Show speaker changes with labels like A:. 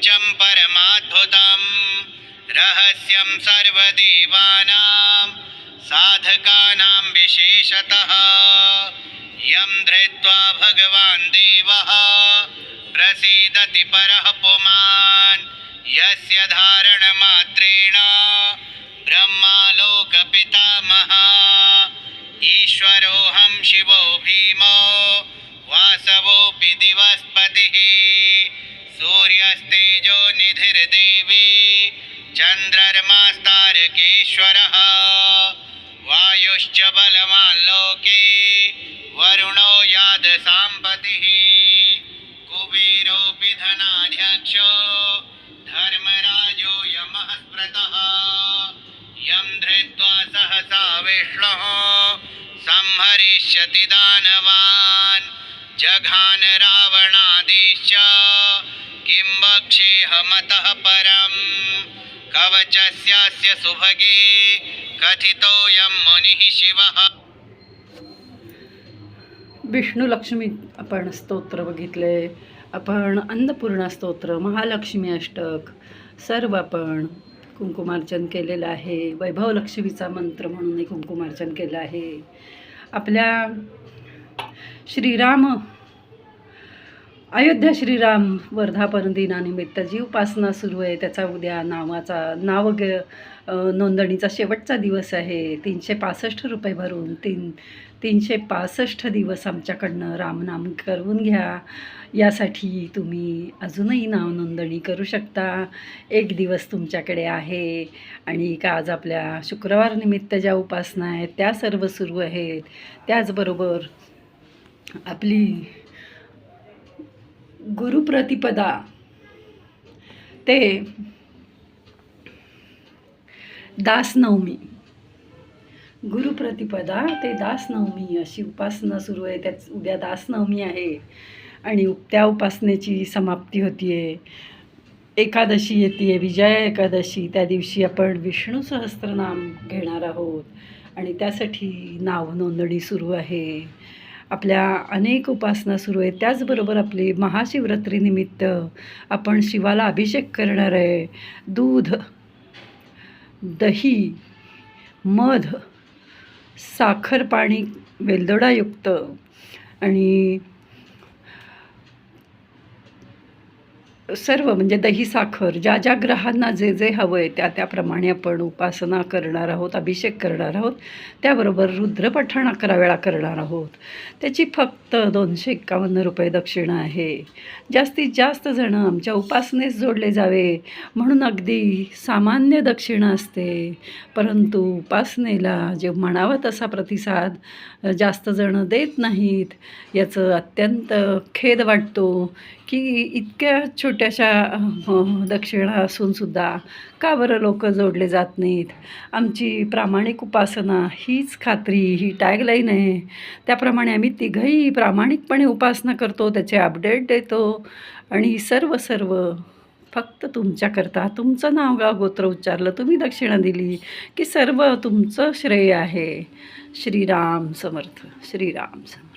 A: कवचं परमाद्भुतं रहस्यं सर्वदेवानां साधकानां विशेषतः। यं धृत्वा भगवान् देवः। प्रसीदति परः पुमान्। यस्य धारणमात्रेण ब्रह्मालोकपितामहः ईश्वरोऽहं शिवो भीमो। वासवोऽपि दिवस्पतिः। सूर्यस्तेजो निधिर्देवी चन्द्रर्मास्तारकेश्वरः वायुश्च बलवान् लोके, वरुणो यादसाम्पतिः कुबेरोऽपि धनाध्यक्षो धर्मराजो यमः स्मृतः यं धृत्वा सहसा विष्णुः, संहरिष्यति दानवान्। जघान रावणादिश्च किं वक्षेहमतः परं कवचस्यास्य सुभगे कथितोऽयं मुनिः शिवः।
B: विष्णुलक्ष्मी आपण स्तोत्र बघितले आपण अन्नपूर्णा स्तोत्र महालक्ष्मी अष्टक सर्व आपण कुंकुमार्चन केलेलं आहे. वैभव लक्ष्मीचा मंत्र म्हणूनही कुंकुमार्चन केलं आहे. आपल्या श्रीराम अयोध्या श्रीराम वर्धापन दिनानिमित्त जी उपासना सुरू आहे. त्याचा उद्या नावाचा नाव ग नोंदणीचा शेवटचा दिवस आहे. तीनशे पासष्ट रुपये भरून तीन तीनशे पासष्ट दिवस आमच्याकडनं रामनाम करून घ्या. यासाठी तुम्ही अजूनही नाव नोंदणी करू शकता. एक दिवस तुमच्याकडे आहे आणि का आज आपल्या शुक्रवार निमित्त ज्या उपासना आहेत त्या सर्व सुरू आहेत. त्याचबरोबर आपली गुरुप्रतिपदा. ते दासनवमी. गुरुप्रतिपदा ते दासनवमी अशी उपासना सुरू आहे. त्याच उद्या दासनवमी आहे आणि त्या उपासनेची समाप्ती होती आहे एकादशी येते आहे विजया एकादशी. त्या दिवशी आपण विष्णू सहस्त्रनाम घेणार आहोत आणि त्यासाठी नाव नोंदणी सुरू आहे. आपल्या अनेक उपासना सुरू आहेत. त्याचबरोबर आपली महाशिवरात्रीनिमित्त आपण शिवाला अभिषेक करणार आहे. दूध दही मध साखर पाणी वेलदोडायुक्त आणि सर्व म्हणजे दही साखर ज्या ज्या ग्रहांना जे जे हवं आहे त्या त्याप्रमाणे आपण उपासना करणार आहोत अभिषेक करणार आहोत त्याबरोबर रुद्रपठण अकरा वेळा करणार आहोत. त्याची फक्त दोनशे एक्कावन्न रुपये दक्षिणा आहे. जास्तीत जास्त जणं आमच्या उपासनेस जोडले जावे म्हणून अगदी सामान्य दक्षिणा असते. परंतु उपासनेला जे म्हणावं तसा प्रतिसाद जास्त जणं देत नाहीत. याचं अत्यंत खेद वाटतो की इतक्या छोट्याशा हो, हो, दक्षिणा असूनसुद्धा का बरं लोक जोडले जात नाहीत? आमची प्रामाणिक उपासना हीच खात्री ही टॅगलाईन आहे. त्याप्रमाणे आम्ही तिघही प्रामाणिकपणे उपासना करतो त्याचे अपडेट देतो आणि सर्व सर्व फक्त तुमच्याकरता तुमचं नाव गाव गोत्र उच्चारलं तुम्ही दक्षिणा दिली की सर्व तुमचं श्रेय आहे. श्रीराम समर्थ श्रीराम समर्थ.